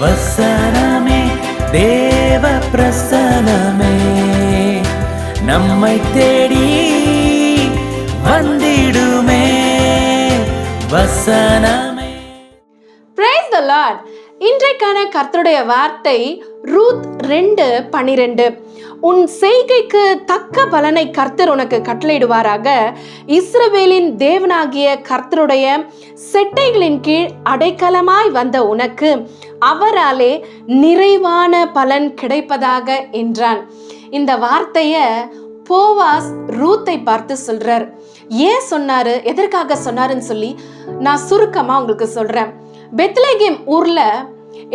வசனமே தேவ பிரசனமே நம்மை தேடி வந்திடுமே வசனமே. பிரைஸ் த லார்ட் இன்றைக்கான கர்த்தருடைய வார்த்தை ரூத் ரெண்டு பனிரெண்டு. உன் செய்கைக்கு தக்க பலனை கர்த்தர் உனக்கு கட்டளையிடுவாராக. இஸ்ரவேலின் தேவனாகிய கர்த்தருடைய செட்டைகளின் கீழ் அடைக்கலமாய் வந்த உனக்கு அவராலே நிறைவான பலன் கிடைப்பதாக என்றான். இந்த வார்த்தையை போவாஸ் ரூத்தை பார்த்து சொல்றார். ஏன் சொன்னாரு? எதற்காக சொன்னாருன்னு சொல்லி நான் சுருக்கமா உங்களுக்கு சொல்றேன். பெத்லேகேம் ஊர்ல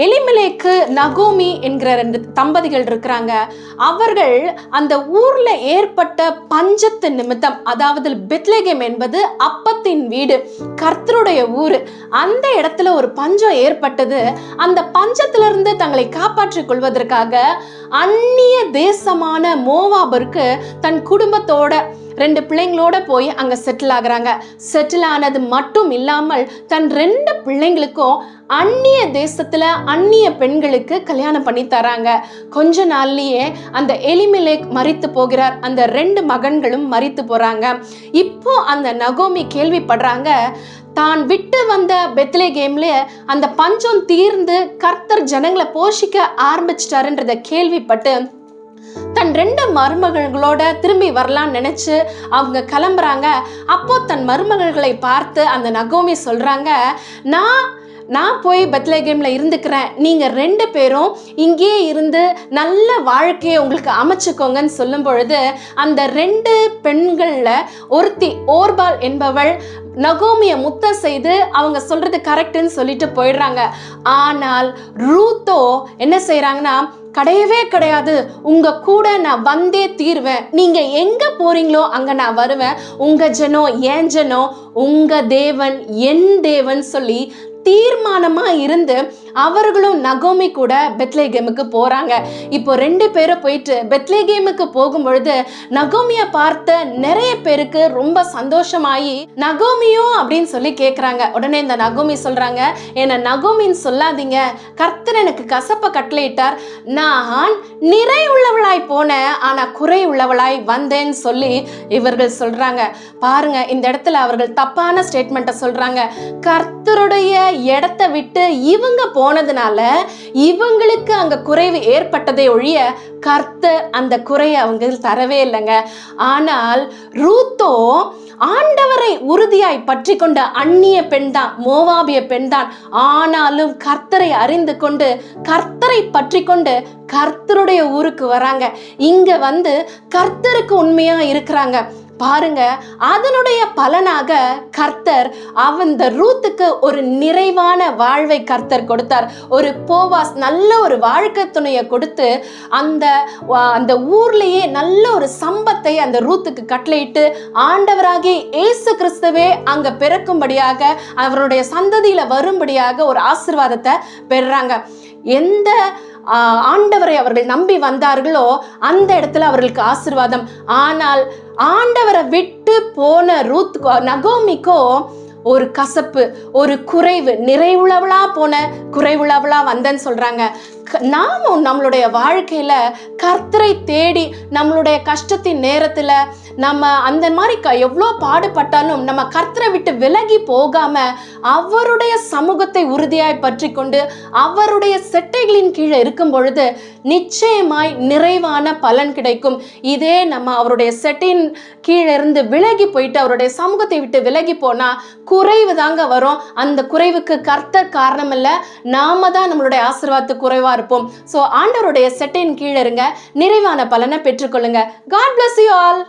எலிமலேக்கு நகோமி என்கிற ரெண்டு தம்பதிகள் இருக்கிறாங்க. அவர்கள் அந்த ஊர்ல ஏற்பட்ட பஞ்சத்து நிமித்தம் அதாவது பெத்லேகேம் என்பது அப்பத்தின் வீடு கர்த்தருடைய ஊர் அந்த இடத்துல ஒரு பஞ்சம் ஏற்பட்டது. அந்த பஞ்சத்திலிருந்து தங்களை காப்பாற்றிக் கொள்வதற்காக அந்நிய தேசமான மோவாபருக்கு தன் குடும்பத்தோட ரெண்டு பிள்ளைங்களோட போய் அங்க செட்டில் ஆகுறாங்க. செட்டில் ஆனது மட்டும் இல்லாமல் தன் ரெண்டு பிள்ளைங்களுக்கும் அந்நிய தேசத்துல அந்நிய பெண்களுக்கு கல்யாணம் பண்ணி தராங்க. கொஞ்ச நாள்லயே அந்த எலிமிலேக் மறித்து போகிறார். அந்த ரெண்டு மகன்களும் மறித்து போறாங்க. இப்போ அந்த நகோமி கேள்விப்படுறாங்க தான் விட்டு வந்த பெத்லே கேம்ல அந்த பஞ்சம் தீர்ந்து கர்த்தர் ஜனங்களை போஷிக்க ஆரம்பிச்சிட்டாருன்றத கேள்விப்பட்டு தன் ரெண்டு மருமகள்களோட திரும்பி வரலாம்னு நினைச்சு அவங்க கிளம்புறாங்க. அப்போ தன் மருமகள்களை பார்த்து அந்த நகோமி சொல்றாங்க நான் நான் போய் பத்லேகேமில் இருந்துக்கிறேன். நீங்கள் ரெண்டு பேரும் இங்கேயே இருந்து நல்ல வாழ்க்கையை உங்களுக்கு அமைச்சுக்கோங்கன்னு சொல்லும் பொழுது அந்த ரெண்டு பெண்களில் ஒருத்தி ஓர்பால் என்பவள் நகோமியை முத்தம் செய்து அவங்க சொல்கிறது கரெக்டுன்னு சொல்லிட்டு போயிடுறாங்க. ஆனால் ரூத்தோ என்ன செய்கிறாங்கன்னா கிடையவே கிடையாது. உங்க கூட நான் வந்தே தீர்வேன். நீங்க எங்க போறீங்களோ அங்க நான் வருவேன். உங்க ஜனம் ஏன் ஜனம் உங்க தேவன் என் தேவன் சொல்லி தீர்மானமா இருந்து அவர்களும் நகோமி கூட பெத்லே கேமுக்கு போறாங்க. இப்போ ரெண்டு பேரும் போயிட்டு பெத்லே கேமுக்கு போகும்பொழுது நகோமியை பார்த்த நிறைய பேருக்கு ரொம்ப சந்தோஷமாயி நகோமியும் அப்படின்னு சொல்லி கேட்குறாங்க உடனே இந்த நகோமி சொல்றாங்க என்ன நகோமின்னு சொல்லாதீங்க. கர்த்தர் எனக்கு கசப்ப கட்டளையிட்டார். நான் நிறை உள்ளவளாய் போனேன் ஆனா குறை உள்ளவளாய் வந்தேன்னு சொல்லி இவர்கள் சொல்றாங்க. பாருங்க இந்த இடத்துல அவர்கள் தப்பான ஸ்டேட்மெண்ட்டை சொல்றாங்க. கர்த்தருடைய இடத்த விட்டு இவங்க போனதுனால இவங்களுக்கு அங்க குறைவு ஏற்பட்டதை ஒழிய கர்த்தர் அந்த குறையை அவங்க தரவே இல்லைங்க. ஆனால் ரூத்தோ ஆண்டவரை உறுதியாய் பற்றி கொண்ட அந்நிய பெண் தான் மோவாபிய பெண் தான். ஆனாலும் கர்த்தரை அறிந்து கொண்டு கர்த்தரை பற்றி கொண்டு கர்த்தருடைய ஊருக்கு வராங்க. இங்க வந்து கர்த்தருக்கு உண்மையா இருக்கிறாங்க. பாருங்க அதனுடைய பலனாக கர்த்தர் அந்த ரூத்துக்கு ஒரு நிறைவான வாழ்வை கர்த்தர் கொடுத்தார். ஒரு போவாஸ் நல்ல ஒரு வாழ்க்கை துணையை கொடுத்து அந்த அந்த ஊர்லேயே நல்ல ஒரு சம்பத்தை அந்த ரூத்துக்கு கட்டளையிட்டு ஆண்டவராகிய இயேசு கிறிஸ்துவே அங்க பிறக்கும்படியாக அவருடைய சந்ததியில வரும்படியாக ஒரு ஆசிர்வாதத்தை பெறுறாங்க. எந்த ஆண்டவரை அவர்கள் நம்பி வந்தார்களோ அந்த இடத்துல அவர்களுக்கு ஆசிர்வாதம். ஆனால் ஆண்டவரை விட்டு போன ரூத் நகோமிக்கோ ஒரு கசப்பு ஒரு குறைவு நிறைவுள்ளவளா போன குறைவுள்ளவளா வந்தேன்னு சொல்றாங்க. க- நம்மளுடைய வாழ்க்கையில் கர்த்தரை தேடி நம்மளுடைய கஷ்டத்தின் நேரத்தில் நம்ம அந்த மாதிரி க எவ்வளோ பாடுபட்டாலும் நம்ம கர்த்தரை விட்டு விலகி போகாமல் அவருடைய சமூகத்தை உறுதியாய் பற்றி கொண்டு அவருடைய செட்டைகளின் கீழே இருக்கும் பொழுது நிச்சயமாய் நிறைவான பலன் கிடைக்கும். இதே நம்ம அவருடைய செட்டின் கீழே இருந்து விலகி போயிட்டு அவருடைய சமூகத்தை விட்டு விலகி போனால் குறைவு தாங்க வரும். அந்த குறைவுக்கு கர்த்தர் காரணம் நாம தான் நம்மளுடைய ஆசீர்வாதத்து குறைவா இருப்போம் ஸோ ஆண்டவருடைய செட்டின் கீழே இருங்க. நிறைவான பலனை பெற்றுக்கொள்ளுங்க. God bless you all